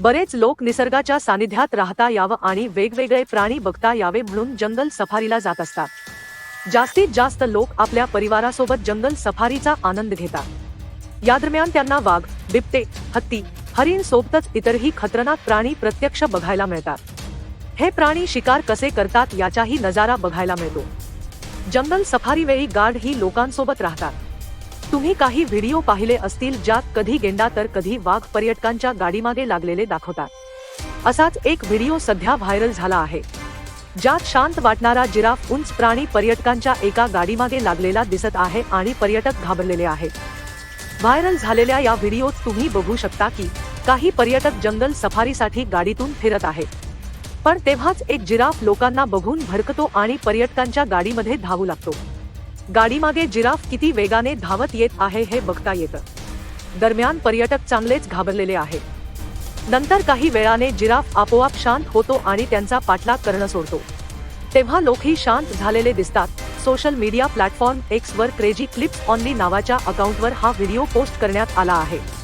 बरेच लोक निसर्गाच्या सानिध्यात राहता यावं आणि वेगवेगळे प्राणी बघता यावे म्हणून जंगल सफारीला जात असतात. जास्तीत जास्त लोक आपल्या परिवारासोबत जंगल सफारीचा आनंद घेतात. या दरम्यान त्यांना वाघ बिबटे हत्ती हरिण सोबतच इतरही खतरनाक प्राणी प्रत्यक्ष बघायला मिळतात. हे प्राणी शिकार कसे करतात याचाही नजारा बघायला मिळतो. जंगल सफारी वेळी गार्ड ही लोकांसोबत राहतात. तुम्ही काही व्हिडिओ पाहिले असतील ज्यात कधी गेंडा तर कधी वाघ पर्यटकांच्या गाडीमागे लागलेले दाखवतात. असाच एक व्हिडिओ सध्या व्हायरल झाला आहे. ज्यात शांत वाटणारा जिराफ उंच प्राणी पर्यटकांच्या एका गाडीमागे लागलेला दिसत आहे आणि पर्यटक घाबरलेले आहेत. व्हायरल झालेल्या या व्हिडिओत तुम्ही बघू शकता की काही पर्यटक जंगल सफारीसाठी गाडीतून फिरत आहेत. पण तेव्हाच एक जिराफ लोकांना बघून भडकतो आणि पर्यटकांच्या गाडीमध्ये धावू लागतो. गाडीमागे जिराफ किती वेगाने धावत येत आहे हे बघता येतं. दरम्यान पर्यटक चांगलेच घाबरलेले आहेत. नंतर काही वेळाने जिराफ आपोआप शांत होतो आणि त्यांचा पाठलाग करणं सोडतो. तेव्हा लोकही शांत झालेले दिसतात. सोशल मीडिया प्लॅटफॉर्म एक्स वर क्रेजी क्लिप्स ऑनली नावाच्या अकाउंटवर हा व्हिडिओ पोस्ट करण्यात आला आहे.